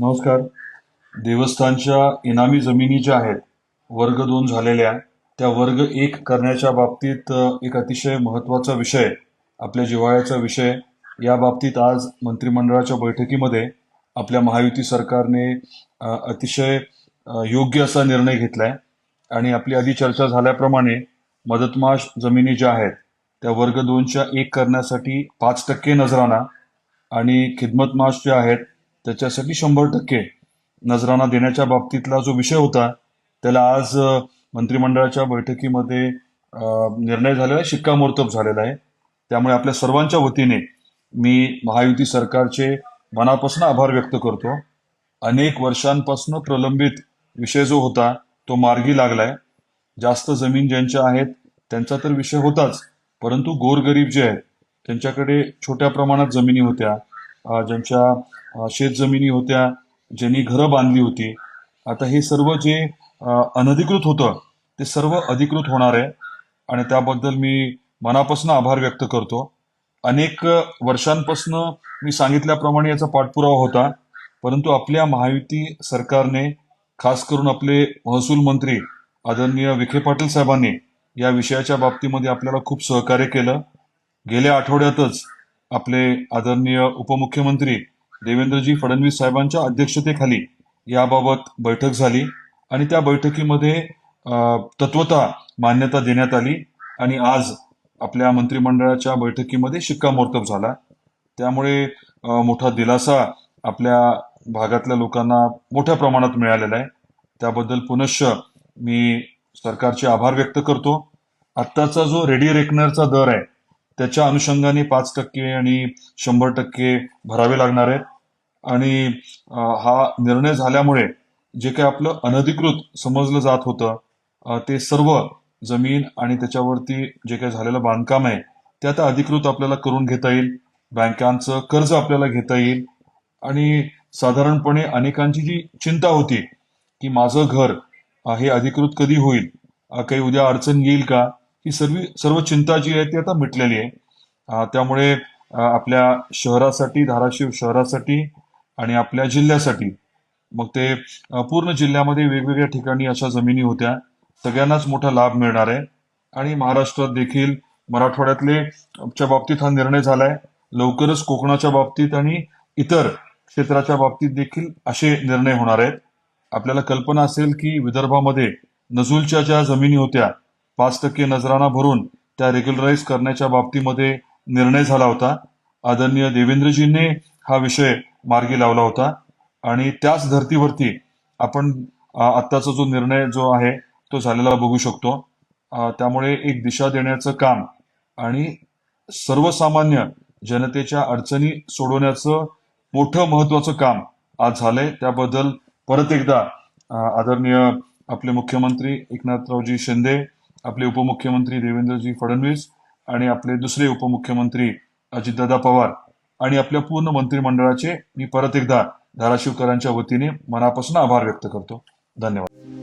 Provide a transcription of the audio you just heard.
नमस्कार. देवस्थानच्या इनामी जमिनी ज्या आहेत वर्ग दोन झालेल्या त्या वर्ग एक करण्याच्या बाबतीत एक अतिशय महत्त्वाचा विषय आपल्या जिव्हाळ्याचा विषय. या बाबतीत आज मंत्रिमंडळाच्या बैठकीमध्ये आपल्या महायुती सरकारने अतिशय योग्य असा निर्णय घेतलाय. आणि आपली आधी चर्चा झाल्याप्रमाणे मदतमाश जमिनी ज्या आहेत त्या वर्ग दोनच्या एक करण्यासाठी पाच टक्के नजराना आणि खिदमतमाश जे आहेत त्याच्यासाठी शंभर टक्के नजराना देण्याच्या बाबतीतला जो विषय होता त्याला आज मंत्रिमंडळाच्या बैठकीमध्ये निर्णय झालेला आहे शिक्कामोर्तब झालेला आहे. त्यामुळे आपल्या सर्वांच्या वतीने मी महायुती सरकारचे मनापासून आभार व्यक्त करतो. अनेक वर्षांपासून प्रलंबित विषय जो होता तो मार्गी लागलाय. जास्त जमीन ज्यांच्या आहेत त्यांचा तर विषय होताच. परंतु गोरगरीब जे आहेत त्यांच्याकडे छोट्या प्रमाणात जमिनी होत्या. ज्यांच्या शेतजमिनी होत्या ज्यांनी घरं बांधली होती. आता हे सर्व जे अनधिकृत होतं ते सर्व अधिकृत होणार आहे. आणि त्याबद्दल मी मनापासून आभार व्यक्त करतो. अनेक वर्षांपासून मी सांगितल्याप्रमाणे याचा पाठपुरावा होता. परंतु आपल्या महायुती सरकारने खास करून आपले महसूल मंत्री आदरणीय विखे पाटील साहेबांनी या विषयाच्या बाबतीमध्ये आपल्याला खूप सहकार्य केलं. गेल्या आठवड्यातच आपले आदरणीय उपमुख्यमंत्री देवेंद्रजी फडणवीस साहेबांच्या अध्यक्षतेखाली याबाबत बैठक झाली आणि त्या बैठकीमध्ये तत्वता मान्यता देण्यात आली आणि आज आपल्या मंत्रिमंडळाच्या बैठकीमध्ये शिक्कामोर्तब झाला. त्यामुळे मोठा दिलासा आपल्या भागातल्या लोकांना मोठ्या प्रमाणात मिळालेला आहे. त्याबद्दल पुनश्च मी सरकारचे आभार व्यक्त करतो. आत्ताचा जो रेडी रेकनरचा दर आहे त्याच्या अनुषंगाने पाच टक्के आणि शंभर टक्के भरावे लागणार आहेत. आणि हा निर्णय झाल्यामुळे जे काही आपलं अनधिकृत समजलं जात होतं ते सर्व जमीन आणि त्याच्यावरती जे काही झालेलं बांधकाम आहे ते आता अधिकृत आपल्याला करून घेता येईल. बँकांचं कर्ज आपल्याला घेता येईल. आणि साधारणपणे अनेकांची जी चिंता होती की माझं घर हे अधिकृत कधी होईल? काही उद्या अडचण येईल का? ही सर्व सर्व चिंता जी आहे ती आता मिटलेली आहे. त्यामुळे आपल्या शहरासाठी धाराशिव शहरासाठी आणि आपल्या जिल्ह्यासाठी मग ते पूर्ण जिल्ह्यामध्ये वेगवेगळ्या ठिकाणी अशा जमिनी होत्या. सगळ्यांनाच मोठा लाभ मिळणार आहे. आणि महाराष्ट्रात देखील मराठवाड्यातले च्या बाबतीत हा निर्णय झालाय. लवकरच कोकणाच्या बाबतीत आणि इतर क्षेत्राच्या बाबतीत देखील असे निर्णय होणार आहेत. आपल्याला कल्पना असेल की विदर्भामध्ये नजूलच्या ज्या जमिनी होत्या पाच टक्के नजराना भरून त्या रेग्युलराईज करण्याच्या बाबतीमध्ये निर्णय झाला होता. आदरणीय देवेंद्रजींनी हा विषय मार्गी लावला होता. आणि त्याच धर्तीवरती आपण आत्ताचा जो निर्णय जो आहे तो झालेला बघू शकतो. त्यामुळे एक दिशा देण्याचं काम आणि सर्वसामान्य जनतेच्या अडचणी सोडवण्याचं मोठं महत्वाचं काम आज झालंय. त्याबद्दल परत एकदा आदरणीय आपले मुख्यमंत्री एकनाथरावजी शिंदे आपले उपमुख्यमंत्री देवेंद्रजी फडणवीस आणि आपले दुसरे उपमुख्यमंत्री अजितदादा पवार आणि आपल्या पूर्ण मंत्रिमंडळाचे मी परत एकदा धाराशिवकरांच्या वतीने मनापासून आभार व्यक्त करतो. धन्यवाद.